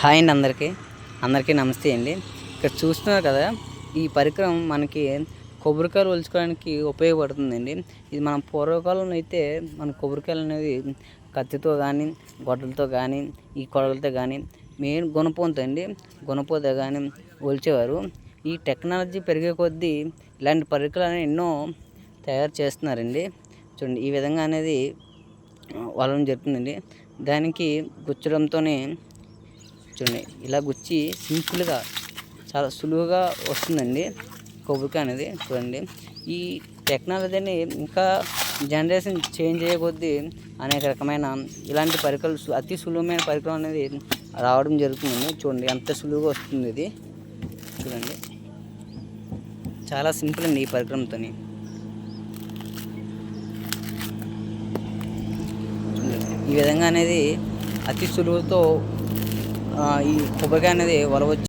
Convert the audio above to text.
Hi అండి అందరికీ. అందరికీ నమస్తే అండి. ఇక్కడ చూస్తున్నారు కదా ఈ పరికరం మనకి కొబ్బరికాయలు ఒలుచుకోవడానికి ఉపయోగపడుతుందండి. ఇది మనం పూర్వకాలంలో అయితే మన కొబ్బరికాయలు అనేది కత్తితో కానీ గొడ్డలతో కానీ ఈ కొడలతో కానీ మెయిన్ గుణపంతో అండి. గుణపోతే కానీ ఒలిచేవారు. ఈ టెక్నాలజీ పెరిగే కొద్దీ ఇలాంటి పరికరాలు ఎన్నో తయారు చేస్తున్నారండి. చూడండి ఈ విధంగా అనేది వలన జరుగుతుందండి. దానికి గుచ్చడంతోనే చూడండి ఇలా గుచ్చి సింపుల్గా చాలా సులువుగా వస్తుందండి కొబ్బరికాయ అనేది. చూడండి. ఈ టెక్నాలజీని ఇంకా జనరేషన్ చేంజ్ అయ్యే కొద్దీ అనేక రకమైన ఇలాంటి పరికరాలు అతి సులువమైన పరికరం అనేది రావడం జరుగుతుందండి. చూడండి. ఎంత సులువుగా వస్తుంది ఇది. చూడండి. చాలా సింపుల్ అండి ఈ పరికరంతో ఈ విధంగా అనేది అతి సులువుతో ఈ కొబ్బరికాయ అనేది వలవచ్చు